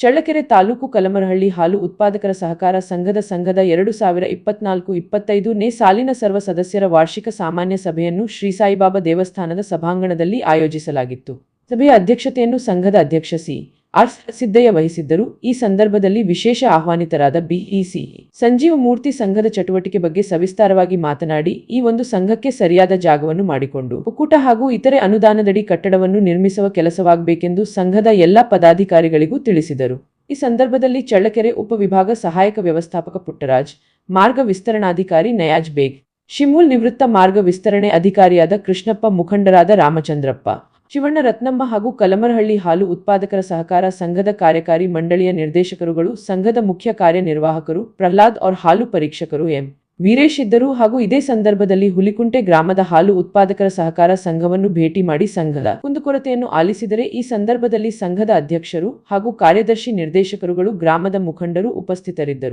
ಚಳ್ಳಕೆರೆ ತಾಲೂಕು ಕಲಮರಹಳ್ಳಿ ಹಾಲು ಉತ್ಪಾದಕರ ಸಹಕಾರ ಸಂಘದ ಸಂಘದ ಎರಡು ಸಾವಿರ ಇಪ್ಪತ್ನಾಲ್ಕು ಇಪ್ಪತ್ತೈದು ನೇ ಸಾಲಿನ ಸರ್ವ ಸದಸ್ಯರ ವಾರ್ಷಿಕ ಸಾಮಾನ್ಯ ಸಭೆಯನ್ನು ಶ್ರೀ ಸಾಯಿಬಾಬಾ ದೇವಸ್ಥಾನದ ಸಭಾಂಗಣದಲ್ಲಿ ಆಯೋಜಿಸಲಾಗಿತ್ತು. ಸಭೆಯ ಅಧ್ಯಕ್ಷತೆಯನ್ನು ಸಂಘದ ಅಧ್ಯಕ್ಷ ಸಿ. ಸಿದ್ದಯ್ಯ ವಹಿಸಿದ್ದರು. ಈ ಸಂದರ್ಭದಲ್ಲಿ ವಿಶೇಷ ಆಹ್ವಾನಿತರಾದ ಬಿಇಸಿ ಸಂಜೀವ ಮೂರ್ತಿ ಸಂಘದ ಚಟುವಟಿಕೆ ಬಗ್ಗೆ ಸವಿಸ್ತಾರವಾಗಿ ಮಾತನಾಡಿ, ಈ ಒಂದು ಸಂಘಕ್ಕೆ ಸರಿಯಾದ ಜಾಗವನ್ನು ಮಾಡಿಕೊಂಡು, ಒಕ್ಕೂಟ ಹಾಗೂ ಇತರೆ ಅನುದಾನದಡಿ ಕಟ್ಟಡವನ್ನು ನಿರ್ಮಿಸುವ ಕೆಲಸವಾಗಬೇಕೆಂದು ಸಂಘದ ಎಲ್ಲ ಪದಾಧಿಕಾರಿಗಳಿಗೂ ತಿಳಿಸಿದರು. ಈ ಸಂದರ್ಭದಲ್ಲಿ ಚಳ್ಳಕೆರೆ ಉಪವಿಭಾಗ ಸಹಾಯಕ ವ್ಯವಸ್ಥಾಪಕ ಪುಟ್ಟರಾಜ್, ಮಾರ್ಗ ವಿಸ್ತರಣಾಧಿಕಾರಿ ನಯಾಜ್ ಬೇಗ್, ಶಿಮೂಲ್ ನಿವೃತ್ತ ಮಾರ್ಗ ವಿಸ್ತರಣೆ ಅಧಿಕಾರಿಯಾದ ಕೃಷ್ಣಪ್ಪ ಮುಖಂಡರಾದ ರಾಮಚಂದ್ರಪ್ಪ ಶಿವಣ್ಣ ರತ್ನಮ್ಮ ಹಾಗೂ ಕಲಮರಹಳ್ಳಿ ಹಾಲು ಉತ್ಪಾದಕರ ಸಹಕಾರ ಸಂಘದ ಕಾರ್ಯಕಾರಿ ಮಂಡಳಿಯ ನಿರ್ದೇಶಕರುಗಳು, ಸಂಘದ ಮುಖ್ಯ ಕಾರ್ಯನಿರ್ವಾಹಕರು, ಪ್ರಹ್ಲಾದ್ ಅವ್ರ ಹಾಲು ಪರೀಕ್ಷಕರು ಎಂ. ವೀರೇಶ್ ಇದ್ದರು ಹಾಗೂ ಇದೇ ಸಂದರ್ಭದಲ್ಲಿ ಹುಲಿಕುಂಟೆ ಗ್ರಾಮದ ಹಾಲು ಉತ್ಪಾದಕರ ಸಹಕಾರ ಸಂಘವನ್ನು ಭೇಟಿ ಮಾಡಿ ಸಂಘದ ಕುಂದುಕೊರತೆಯನ್ನು ಆಲಿಸಿದರೆ ಈ ಸಂದರ್ಭದಲ್ಲಿ ಸಂಘದ ಅಧ್ಯಕ್ಷರು ಹಾಗೂ ಕಾರ್ಯದರ್ಶಿ ನಿರ್ದೇಶಕರುಗಳು ಗ್ರಾಮದ ಮುಖಂಡರು ಉಪಸ್ಥಿತರಿದ್ದರು.